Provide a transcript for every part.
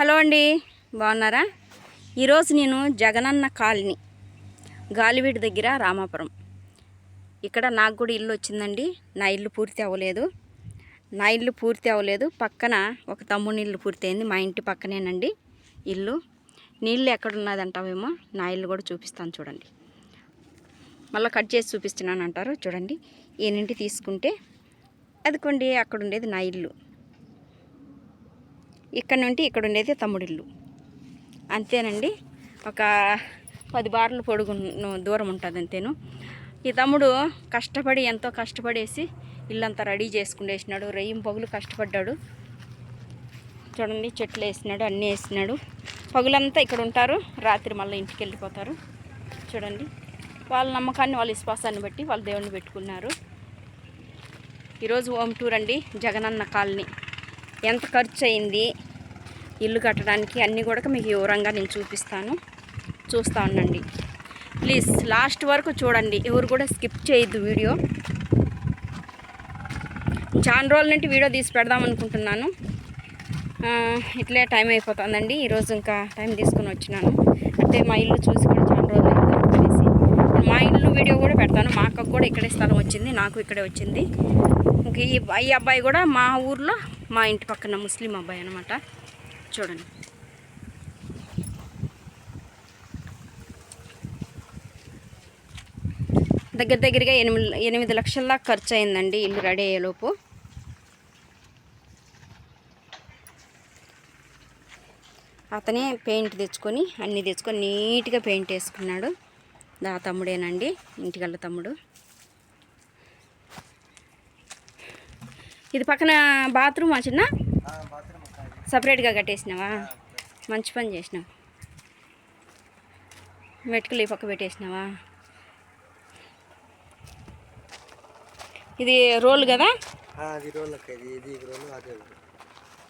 Hello అండి బాగున్నారా? ఈరోజు నేను జగనన్న కాలనీ గాలివీడి దగ్గర రామాపురం. ఇక్కడ నాకు కూడా ఇల్లు వచ్చిందండి నా ఇల్లు పూర్తి అవ్వలేదు. నా ఇల్లు పూర్తి అవ్వలేదు పక్కన ఒక తమ్ముని ఇల్లు పూర్తి అయింది మా ఇంటి పక్కనేనండి ఇల్లు. నీళ్ళు ఎక్కడ ఉన్నదంటావేమో నా ఇల్లు కూడా చూపిస్తాను చూడండి. మళ్ళీ కట్ చేసి చూపిస్తున్నాను అంటారు చూడండి ఈయనింటి తీసుకుంటే అదికోండి అక్కడ ఉండేది నా ఇల్లు. ఇక్కడ నుండి ఇక్కడ ఉండేది తమ్ముడిల్లు. అంతేనండి. ఒక పది బార్లు పొడుగు దూరం ఉంటుంది అంతేను. ఈ తమ్ముడు కష్టపడి ఎంతో కష్టపడేసి ఇల్లంతా రెడీ చేసుకునేసినాడు రెయ్యం పగులు కష్టపడ్డాడు. చూడండి చెట్లు వేసినాడు అన్నీ వేసినాడు. పగులంతా ఇక్కడ ఉంటారు. రాత్రి మళ్ళీ ఇంటికి వెళ్ళిపోతారు. చూడండి. వాళ్ళ నమ్మకాన్ని వాళ్ళ విశ్వాసాన్ని బట్టి వాళ్ళ దేవుడిని పెట్టుకున్నారు. ఈరోజు హోమ్ టూర్ అండి జగనన్న కాలనీ. ఎంత ఖర్చు అయింది ఇల్లు కట్టడానికి అన్నీ కూడా మీకు వివరంగా నేను చూపిస్తాను. చూస్తూ ఉండండి. ప్లీజ్ లాస్ట్ వరకు చూడండి. ఎవరు కూడా స్కిప్ చేయొద్దు వీడియో. చాలా రోజుల నుండి వీడియో తీసి పెడదాం అనుకుంటున్నాను. ఇట్లే టైం అయిపోతుందండి. ఈరోజు ఇంకా టైం తీసుకొని వచ్చినాను. అంటే మా ఇల్లు చూసి కూడా చాలా రోజులు అనేసి. మా ఇల్లు వీడియో కూడా పెడతాను. మా అక్కకు కూడా ఇక్కడే స్థలం వచ్చింది. నాకు ఇక్కడే వచ్చింది. ఇంక ఈ ఈ అబ్బాయి కూడా మా ఊర్లో మా ఇంటి పక్కన ముస్లిం అబ్బాయి అనమాట చూడండి. దగ్గర దగ్గరగా ఎనిమిది ఎనిమిది లక్షల దాకా ఖర్చు అయిందండి ఇల్లు రెడీ అయ్యేలోపు. అతనే పెయింట్ తెచ్చుకొని అన్నీ తెచ్చుకొని నీట్గా పెయింట్ వేసుకున్నాడు. దా తమ్ముడేనండి ఇంటికల్ల తమ్ముడు. ఇది పక్కన బాత్రూమ్ చిన్న? సపరేట్గా కట్టేసినావా? మంచి పని చేసినావు. మెటుకలు ఈ పక్క పెట్టేసినావా? ఇది రోల్ కదా?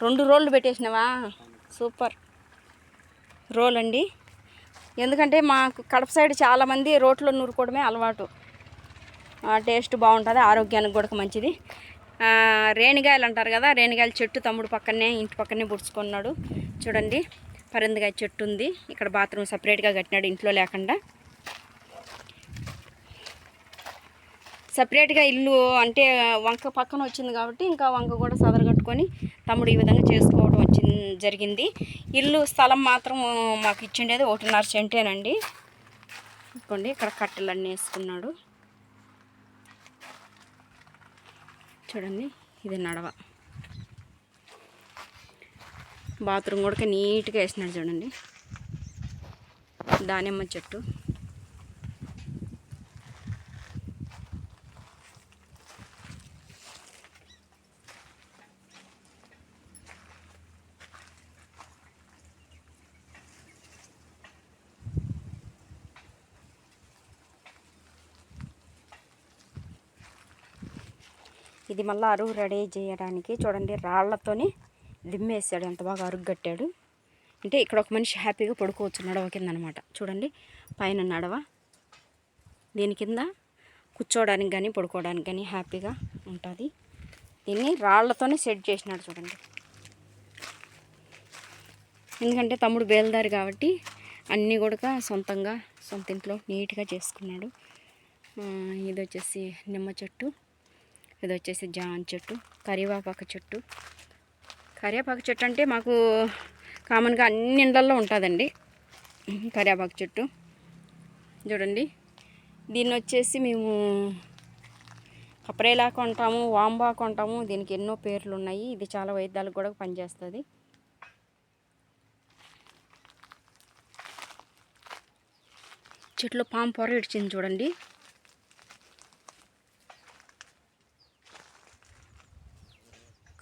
రెండు రోళ్ళు పెట్టేసినావా? సూపర్. రోల్ అండి. ఎందుకంటే మాకు కడప సైడ్ చాలామంది రోట్లో నూరుకోవడమే అలవాటు. ఆ టేస్ట్ బాగుంటుంది ఆరోగ్యానికి కూడా మంచిది. రేణిగాయలు అంటారు కదా రేణిగాయల చెట్టు తమ్ముడు పక్కనే ఇంటి పక్కనే పుడుచుకున్నాడు చూడండి పరిందిగాయ చెట్టు ఉంది. ఇక్కడ బాత్రూమ్ సపరేట్గా కట్టినాడు ఇంట్లో లేకుండా. సపరేట్గా ఇల్లు అంటే వంక పక్కన వచ్చింది కాబట్టి ఇంకా వంక కూడా సదరగట్టుకొని తమ్ముడు ఈ విధంగా చేసుకోవడం వచ్చింది జరిగింది. ఇల్లు స్థలం మాత్రం మాకు ఇచ్చిండేది ఒకటిన్నర సెంటేనండి. ఇదిగోండి ఇక్కడ కట్టెలన్నీ వేసుకున్నాడు. చూడండి ఇది నడవ. బాత్రూమ్ కూడా నీట్గా వేసినాడు చూడండి. దానిమ్మ చెట్టు. ఇది మళ్ళీ అరుగు రెడీ చేయడానికి చూడండి రాళ్ళతోని దిమ్మేసాడు. ఎంత బాగా అరుగట్టాడు అంటే ఇక్కడ ఒక మనిషి హ్యాపీగా పడుకోవచ్చు నడవ కింద అనమాట చూడండి పైన నడవ. దీని కింద కూర్చోవడానికి కానీ పడుకోవడానికి కానీ హ్యాపీగా ఉంటుంది. దీన్ని రాళ్ళతోనే సెట్ చేసినాడు చూడండి. ఎందుకంటే తమ్ముడు బేల్దారి కాబట్టి అన్నీ కూడా సొంతంగా సొంత ఇంట్లో నీట్గా చేసుకున్నాడు. ఇది వచ్చేసి నిమ్మ చెట్టు. ఇది వచ్చేసి జాన్ చెట్టు కరివేపాకు చెట్టు. కరివేపాకు చెట్టు అంటే మాకు కామన్గా అన్ని ఇండ్లల్లో ఉంటుందండి. కరివేపాకు చెట్టు. చూడండి. దీన్ని వచ్చేసి మేము కప్రేలా కొంటాము వాంబా కొంటాము. దీనికి ఎన్నో పేర్లు ఉన్నాయి ఇది చాలా వైద్యాలకు కూడా పనిచేస్తుంది. చెట్లు పాము పొర ఇడిచింది చూడండి.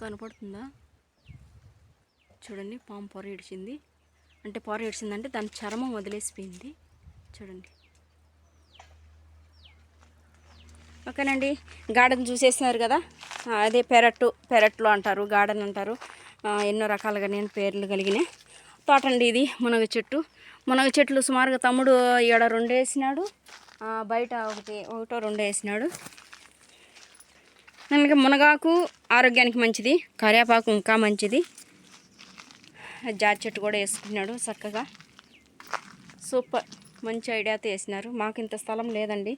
కనపడుతుందా? చూడండి పాము పొర ఏడిచింది. అంటే పొర ఏడిచిందంటే దాని చర్మం వదిలేసిపోయింది. చూడండి. ఓకేనండి గార్డెన్ చూసేసినారు కదా? అదే పెరట్టు పెరట్లో అంటారు గార్డెన్ అంటారు. ఎన్నో రకాలుగా నేను పేర్లు కలిగిన తోట అండి ఇది మునగ చెట్టు. మునగ చెట్లు సుమారుగా తమ్ముడు ఈడ రెండు వేసినాడు బయట ఒకటి ఒకటో రెండు వేసినాడు. మనకి మునగాకు ఆరోగ్యానికి మంచిది కరివేపాకు ఇంకా మంచిది. జాతి చెట్టు కూడా వేసుకున్నాడు చక్కగా. సూపర్ మంచి ఐడియాతో వేసినారు. మాకు ఇంత స్థలం లేదండి.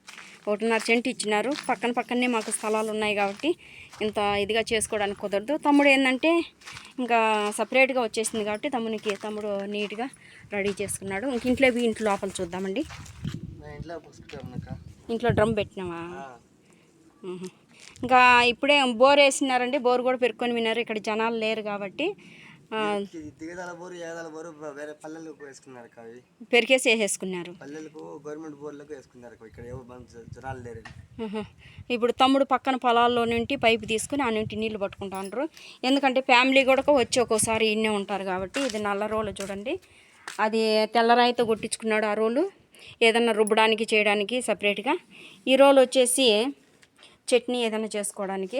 ఒకటిన్నర సెంట్ ఇచ్చినారు. పక్కన పక్కనే మాకు స్థలాలు ఉన్నాయి కాబట్టి ఇంత ఇదిగా చేసుకోవడానికి కుదరదు. తమ్ముడు ఏంటంటే ఇంకా సపరేట్గా వచ్చేసింది కాబట్టి తమ్మునికి తమ్ముడు నీట్గా రెడీ చేసుకున్నాడు. ఇంక ఇంట్లో ఇంట్లో లోపల చూద్దామండి. ఇంట్లో డ్రమ్ పెట్టినావా. ఇంకా ఇప్పుడే బోర్ వేసినారండి బోర్ కూడా పెరుక్కొని విన్నారు ఇక్కడ జనాలు లేరు కాబట్టి. ఆ, దిగదాల బోరు ఏదాల బోరు వేరే పల్లెలకు వేసుకున్నారు అక్క అవి. పెరికేసి వేసేసుకున్నారు. పల్లెలకు గవర్నమెంట్ బోర్లకు వేసుకున్నారు అక్క ఇక్కడ ఎవరు మంచి జనాలు లేరు. ఆహా. ఇప్పుడు తమ్ముడు పక్కన పొలాల్లో నుండి పైపు తీసుకుని ఆ నుండి నీళ్ళు పట్టుకుంటాండ్రు ఎందుకంటే ఫ్యామిలీ కూడా వచ్చి ఒక్కోసారి ఇన్నే ఉంటారు కాబట్టి ఇది నల్ల రోలు చూడండి. అది తెల్లరాయితో కొట్టించుకున్నాడు ఆ రోలు. ఏదన్నా రుబ్బడానికి చేయడానికి సపరేట్గా ఈ రోలు వచ్చేసి చట్నీ ఏదైనా చేసుకోవడానికి.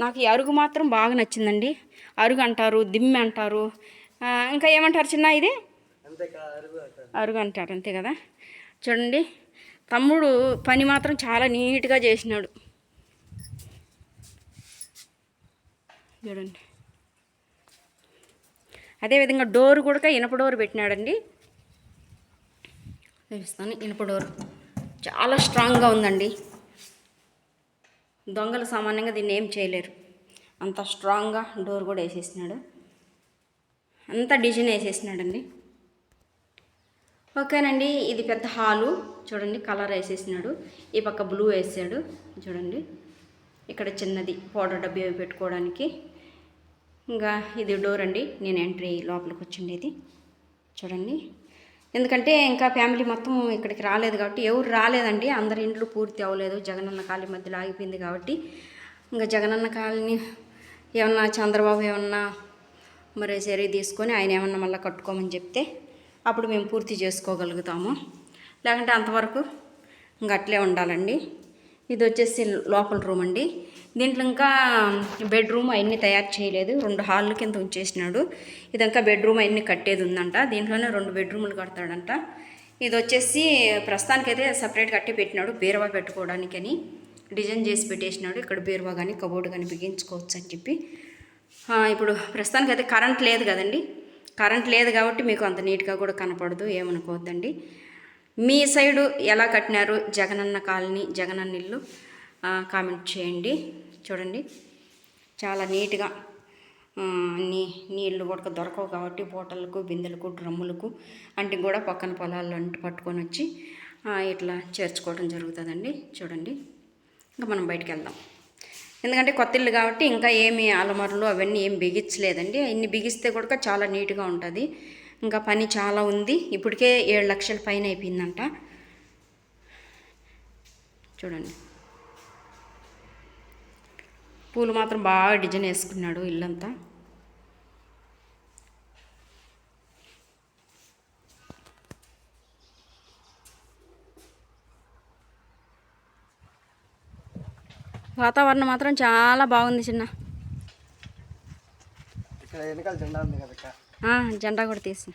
నాకు ఈ అరుగు మాత్రం బాగా నచ్చిందండి. అరుగు అంటారు దిమ్మె అంటారు. ఇంకా ఏమంటారు చిన్న ఇది? అరుగు అంటారు అంతే కదా? చూడండి. తమ్ముడు పని మాత్రం చాలా నీట్గా చేసినాడు. చూడండి. అదేవిధంగా డోర్ కూడా ఇనప డోర్ పెట్టినాడండి. చూపిస్తాను ఇనుప డోర్. చాలా స్ట్రాంగ్గా ఉందండి. దొంగలు సామాన్యంగా దీన్ని ఏం చేయలేరు. అంత స్ట్రాంగ్గా డోర్ కూడా వేసేసినాడు. అంత డిజైన్ వేసేసినాడండి. ఓకేనండి ఇది పెద్ద హాలు. చూడండి కలర్ వేసేసినాడు. ఈ పక్క బ్లూ వేసాడు. చూడండి ఇక్కడ చిన్నది పౌడర్ డబ్బీ అవి పెట్టుకోవడానికి. ఇంకా ఇది డోర్ అండి నేను ఎంట్రీ లోపలికి వచ్చిండేది. చూడండి ఎందుకంటే ఇంకా ఫ్యామిలీ మొత్తం ఇక్కడికి రాలేదు కాబట్టి ఎవరు రాలేదండి. అందరి ఇండ్లు పూర్తి అవ్వలేదు. జగనన్న కాలనీ మధ్యలో ఆగిపోయింది కాబట్టి ఇంకా జగనన్న కాలనీ ఏమన్నా చంద్రబాబు ఏమన్నా మరి సరే తీసుకొని ఆయన ఏమన్నా మళ్ళీ కట్టుకోమని చెప్తే అప్పుడు మేము పూర్తి చేసుకోగలుగుతాము. లేకుంటే అంతవరకు ఇంకా అట్లే ఉండాలండి. ఇది వచ్చేసి లోపల రూమ్ అండి. దీంట్లో ఇంకా బెడ్రూమ్ అవన్నీ తయారు చేయలేదు. రెండు హాల్ కింద ఉంచేసినాడు. ఇదంతా బెడ్రూమ్ అవన్నీ కట్టేది ఉందంట. దీంట్లోనే రెండు బెడ్రూములు కడతాడంట. ఇది వచ్చేసి ప్రస్తుతానికైతే సపరేట్ కట్టి పెట్టినాడు బీరువా పెట్టుకోవడానికి అని డిజైన్ చేసి పెట్టేసినాడు. ఇక్కడ బీరువా కానీ కబోర్డు కానీ బిగించుకోవచ్చు అని చెప్పి. ఇప్పుడు ప్రస్తుతానికైతే కరెంట్ లేదు కదండి. కరెంట్ లేదు కాబట్టి మీకు అంత నీట్గా కూడా కనపడదు ఏమనుకోవద్దండి. మీ సైడు ఎలా కట్టినారు? జగనన్న కాలనీ జగనన్న ఇల్లు? కామెంట్ చేయండి. చూడండి. చాలా నీట్గా నీ నీళ్ళు కూడా దొరకవు కాబట్టి బోటలకు బిందెలకు డ్రమ్ములకు అంటే కూడా పక్కన పొలాల్లో అంటు పట్టుకొని వచ్చి ఇట్లా చేర్చుకోవడం జరుగుతుందండి. చూడండి. ఇంకా మనం బయటకు వెళ్దాం ఎందుకంటే కొత్త ఇల్లు కాబట్టి ఇంకా ఏమి అలమరలు అవన్నీ ఏం బిగించలేదండి. అవన్నీ బిగిస్తే కూడా చాలా నీట్గా ఉంటుంది. ఇంకా పని చాలా ఉంది. ఇప్పటికే ఏడు లక్షల పైన అయిపోయిందంట. చూడండి. పూలు మాత్రం బాగా డిజైన్ వేసుకున్నాడు ఇల్లంతా. వాతావరణం మాత్రం చాలా బాగుంది చిన్న. జెండా కూడా తీసి.